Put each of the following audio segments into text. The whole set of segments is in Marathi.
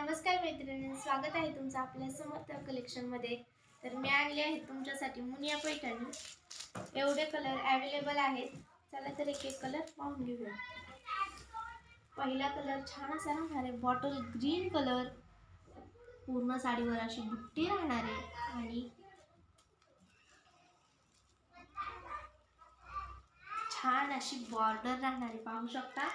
नमस्कार मैत्रिणी स्वागत आहे तुमचं आपल्या समर्थ कलेक्शनमध्ये तर मी आणले आहेत तुमच्यासाठी मुनिया पैठणी. एवढे कलर अवेलेबल आहेत. चला तर एक एक कलर पाहून घेऊया. पहिला कलर छान असा राहणार आहे. बॉटल ग्रीन कलर पूर्ण साडीवर अशी बुट्टी राहणार आहे. आणि छान अशी बॉर्डर राहणार आहे. पाहू शकता?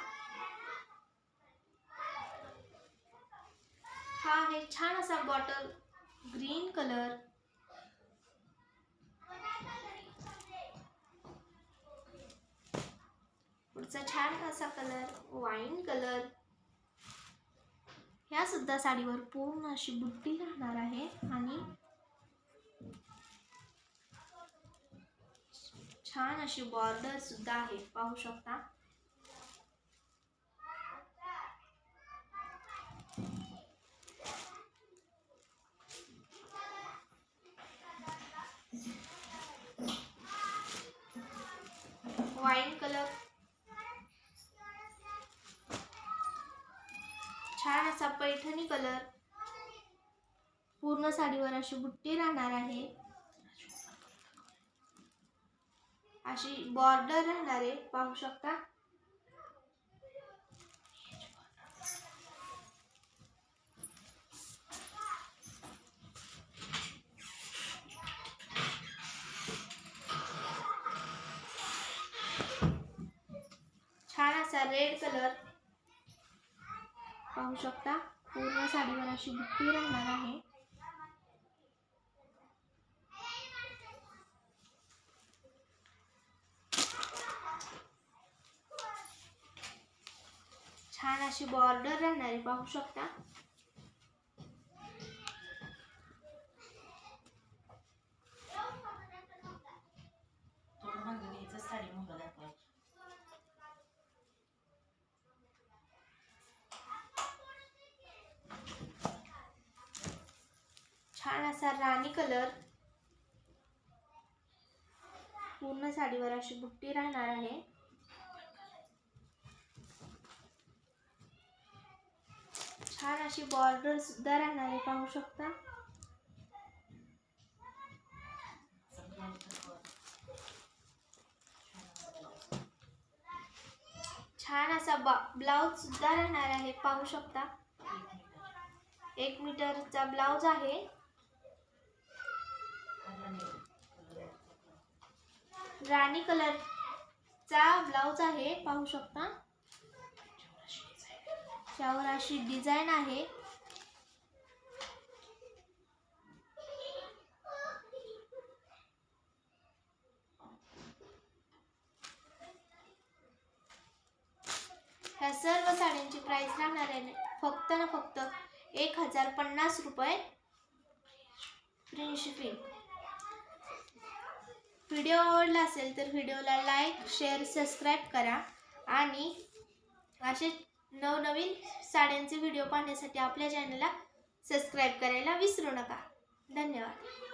हा आहे छान असा बॉटल ग्रीन कलर. पुढचा छान असा कलर वाईन कलर. ह्या सुद्धा साडीवर पूर्ण अशी बुट्टी राहणार आहे आणि छान अशी बॉर्डर सुद्धा आहे पाहू शकता. छान असा पैठणी कलर. पूर्ण साडीवर अशी बुट्टी राहणार आहे. अशी बॉर्डर राहणार आहे पाहू शकता. छान असा रेड कलर पाहू शकता. पूर्ण साडीवर अशी बुट्टी राहणार आहे. छान अशी बॉर्डर राहणार आहे पाहू शकता. छान असा राणी कलर. पूर्ण साडीवर अशी बुट्टी राहणार आहे. छान अशी बॉर्डर सुद्धा राहणार आहे पाहू शकता. छान असा ब्लाउज सुद्धा राहणार आहे पाहू शकता. एक मीटरचा ब्लाउज आहे. राणी कलरचा ब्लाऊज आहे पाहू शकता. त्यावर अशी डिझाईन आहे. ह्या सर्व साड्यांची प्राइस राहणार आहे. फक्त ना फक्त एक हजार पन्नास रुपये. फ्री शिपिंग व्हिडिओ आवडला असेल तर व्हिडिओला लाईक शेअर सबस्क्राईब करा आणि असे नवनवीन साड्यांचे व्हिडिओ पाहण्यासाठी आपल्या चॅनलला सबस्क्राईब करायला विसरू नका. धन्यवाद.